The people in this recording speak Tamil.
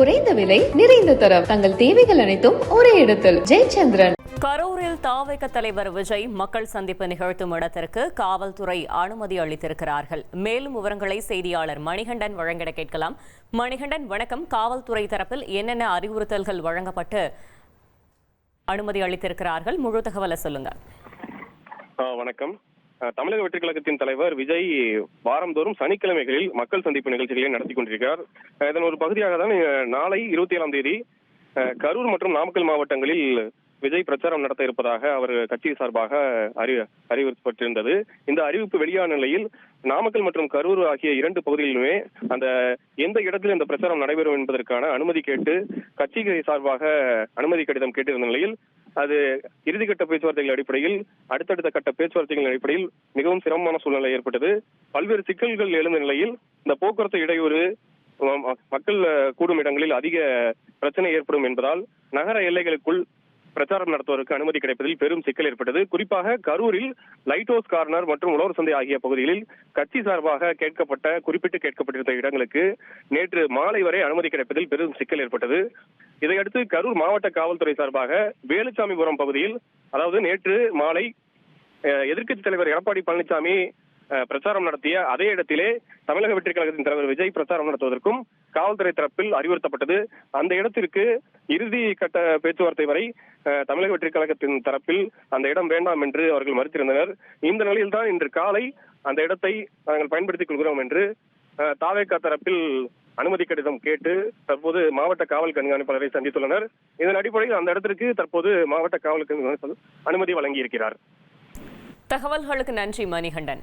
குறைந்த விலை நிறைந்த தரம். தங்கள் தேவைகள் அனைத்தும் ஒரே இடத்தில். ஜெயச்சந்திரன். கரூரில் தாவேக தலைவர் விஜய் மக்கள் சந்திப்பு நிகழ்த்தும் இடத்திற்கு காவல்துறை அனுமதி அளித்திருக்கிறார்கள். மேலும் விவரங்களை செய்தியாளர் மணிகண்டன் வழங்கிட கேட்கலாம். மணிகண்டன் வணக்கம். காவல்துறை தரப்பில் என்னென்ன அறிவுறுத்தல்கள் வழங்கப்பட்டு அனுமதி அளித்திருக்கிறார்கள்? முழு தகவலை சொல்லுங்க. வணக்கம். தமிழக வெற்றி கழகத்தின் தலைவர் விஜய் வாரந்தோறும் சனிக்கிழமைகளில் மக்கள் சந்திப்பு நிகழ்ச்சிகளை நடத்தி கொண்டிருக்கிறார். இதன் ஒரு பகுதியாக தான் நாளை இருபத்தி ஏழாம் தேதி கரூர் மற்றும் நாமக்கல் மாவட்டங்களில் விஜய் பிரச்சாரம் நடத்த இருப்பதாக அவர் கட்சி சார்பாக அறி அறிவிக்கப்பட்டிருந்தது இந்த அறிவிப்பு வெளியான நிலையில் நாமக்கல் மற்றும் கரூர் ஆகிய இரண்டு பகுதிகளிலுமே அந்த எந்த இடத்தில் இந்த பிரச்சாரம் நடைபெறும் என்பதற்கான அனுமதி கேட்டு கட்சி சார்பாக அனுமதி கடிதம் கேட்டிருந்த நிலையில் அது இறுதிக்கட்ட பேச்சுவார்த்தைகள் அடிப்படையில் அடுத்தடுத்த கட்ட பேச்சுவார்த்தைகளின் அடிப்படையில் மிகவும் சிரமமான சூழ்நிலை ஏற்பட்டது. பல்வேறு சிக்கல்கள் எழுந்த நிலையில் இந்த போக்குவரத்து இடையூறு மக்கள் கூடும் இடங்களில் அதிக பிரச்சனை ஏற்படும் என்பதால் நகர எல்லைகளுக்குள் பிரச்சாரம் நடத்துவதற்கு அனுமதி கிடைப்பதில் பெரும் சிக்கல் ஏற்பட்டது. குறிப்பாக கரூரில் லைட் ஹவுஸ் கார்னர் மற்றும் உழவர் சந்தை ஆகிய பகுதிகளில் கட்சி சார்பாக கேட்கப்பட்ட குறிப்பிட்டு கேட்கப்பட்டிருந்த இடங்களுக்கு நேற்று மாலை வரை அனுமதி கிடைப்பதில் பெரும் சிக்கல் ஏற்பட்டது. இதையடுத்து கரூர் மாவட்ட காவல்துறை சார்பாக வேலுச்சாமிபுரம் பகுதியில் அதாவது நேற்று மாலை எதிர்க்கட்சித் தலைவர் எடப்பாடி பழனிசாமி பிரச்சாரம் நடத்திய அதே இடத்திலே தமிழக வெற்றி கழகத்தின் தலைவர் விஜய் பிரச்சாரம் நடத்துவதற்கும் காவல்துறை தரப்பில் அறிவுறுத்தப்பட்டது. அந்த இடத்திற்கு இறுதி கட்ட பேச்சுவார்த்தை வரை தமிழக வெற்றி கழகத்தின் தரப்பில் அந்த இடம் வேண்டாம் என்று அவர்கள் மறுத்திருந்தனர். இந்த நிலையில்தான் இன்று காலை அந்த இடத்தை நாங்கள் பயன்படுத்திக் கொள்கிறோம் என்று தாவேக்கா தரப்பில் அனுமதி கடிதம் கேட்டு தற்போது மாவட்ட காவல் கண்காணிப்பாளரை சந்தித்துள்ளனர். இதன் அடிப்படையில் அந்த இடத்திற்கு தற்போது மாவட்ட காவல் கண்காணிப்பாளர் அனுமதி வழங்கியிருக்கிறார். தகவல்களுக்கு நன்றி மணிகண்டன்.